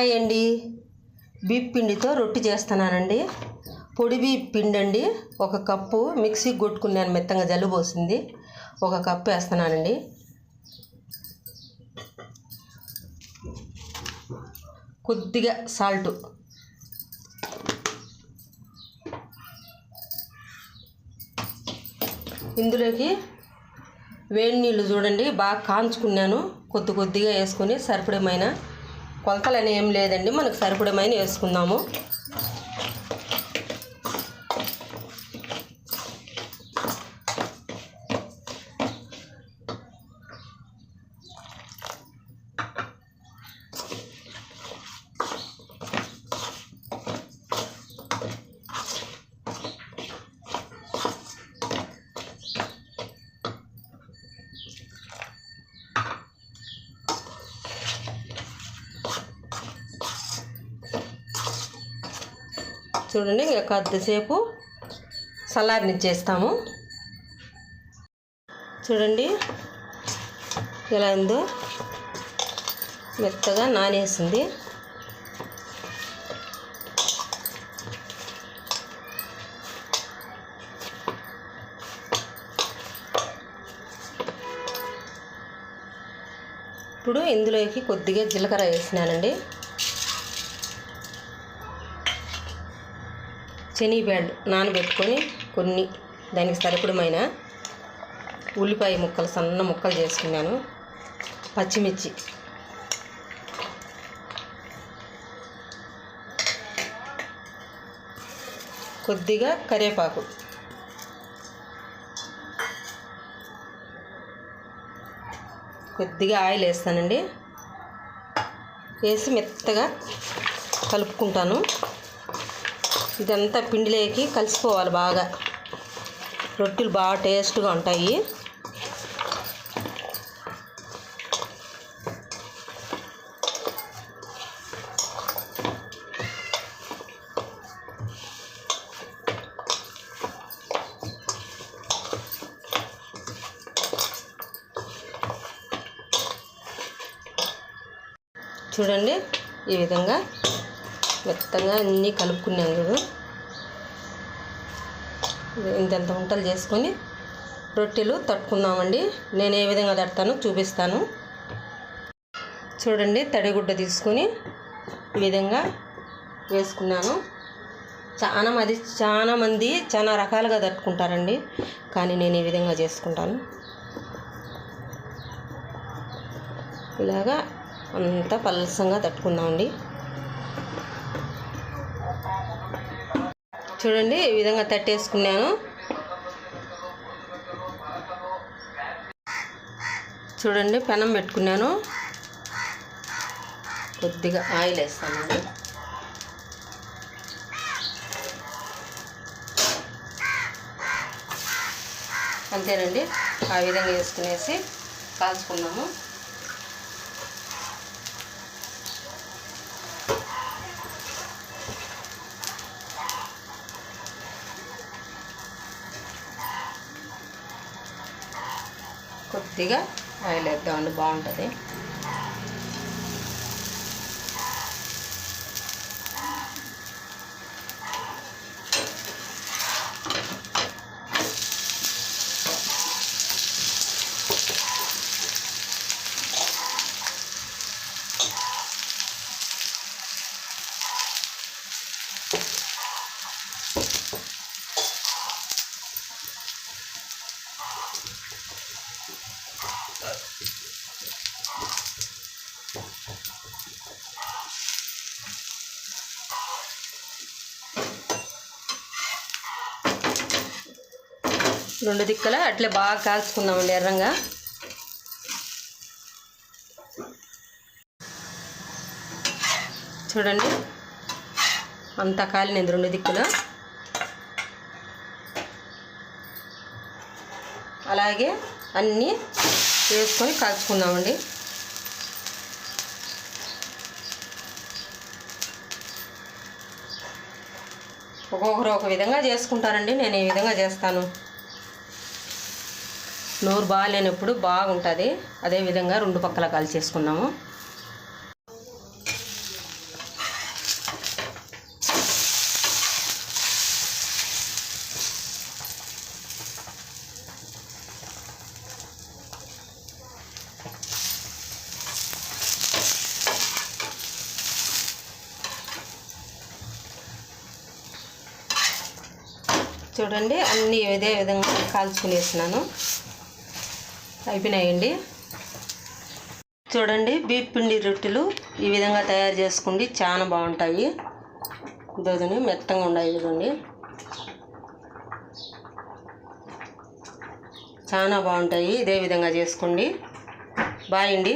Hi అండి beep పిండితో రొట్టి చేస్తున్నానండి. పొడి బీప్ పిండి అండి ఒక కప్పు మిక్సీ కొట్టుకున్నాను మెత్తంగా జలుబు పోసింది. ఒక కప్పు వేస్తున్నానండి. కొద్దిగా సాల్ట్. ఇందులోకి వేడి నీళ్ళు చూడండి. బాగా కాంచుకున్నాను. కొద్ది కొద్దిగా వేసుకొని సరిపడమైన కొలతలు అని ఏం లేదండి మనకు సరిపడమైన వేసుకుందాము. చూడండి ఇంకా కొద్దిసేపు చల్లారనిచ్చేస్తాము చూడండి ఎలా ఉందో మెత్తగా నానేసింది. ఇప్పుడు ఇందులోకి కొద్దిగా జీలకర్ర వేసినానండి. శనగబ్యాళ్ళు నానబెట్టుకొని కొన్ని దానికి సరిపడమైన ఉల్లిపాయ ముక్కలు సన్న ముక్కలు చేసుకున్నాను. పచ్చిమిర్చి. కొద్దిగా కరివేపాకు. కొద్దిగా ఆయిల్ వేస్తానండి. వేసి మెత్తగా కలుపుకుంటాను. ఇదంతా పిండిలోకి కలిసిపోవాలి బాగా. రొట్టెలు బాగా టేస్ట్గా ఉంటాయి. చూడండి ఈ విధంగా మెత్తగా అన్నీ కలుపుకున్నాం కదా. ఇంతంత వంటలు చేసుకొని రొట్టెలు తట్టుకుందామండి. నేను ఏ విధంగా తడతానో చూపిస్తాను. చూడండి తడిగుడ్డ తీసుకొని ఈ విధంగా వేసుకున్నాను. చాలా మంది చాలా మంది చాలా రకాలుగా తట్టుకుంటారండి. కానీ నేను ఈ విధంగా చేసుకుంటాను. ఇలాగా అంతా పలసంగా తట్టుకుందామండి. చూడండి ఈ విధంగా తట్టేసుకున్నాను. చూడండి పెనం పెట్టుకున్నాను. కొద్దిగా ఆయిల్ వేస్తానండి అంతేనండి ఆ విధంగా వేసుకునేసి కాల్చుకున్నాము కొద్దిగా ఆయిల్ వేద్దామండి బాగుంటుంది. రెండు దిక్కల అట్లే బాగా కాల్చుకుందామండి ఎర్రంగా. చూడండి అంతా కాలినది రెండు దిక్కులు. అలాగే అన్నీ వేసుకొని కాల్చుకుందామండి. ఒక్కొక్కరు ఒక విధంగా చేసుకుంటారండి నేను ఈ విధంగా చేస్తాను. నోరు బాగాలేనప్పుడు బాగుంటుంది. అదేవిధంగా రెండు పక్కల కాల్చేసుకున్నాము చూడండి అన్నీ ఇదే విధంగా కాల్చుకునేసినాను. అయిపోయినాయండి. చూడండి బీప్ పిండి రొట్టెలు ఈ విధంగా తయారు చేసుకోండి చాలా బాగుంటాయి. దోదని మెత్తగా ఉన్నాయి చూడండి. చాలా బాగుంటాయి ఇదే విధంగా చేసుకోండి బాయ్ అండి.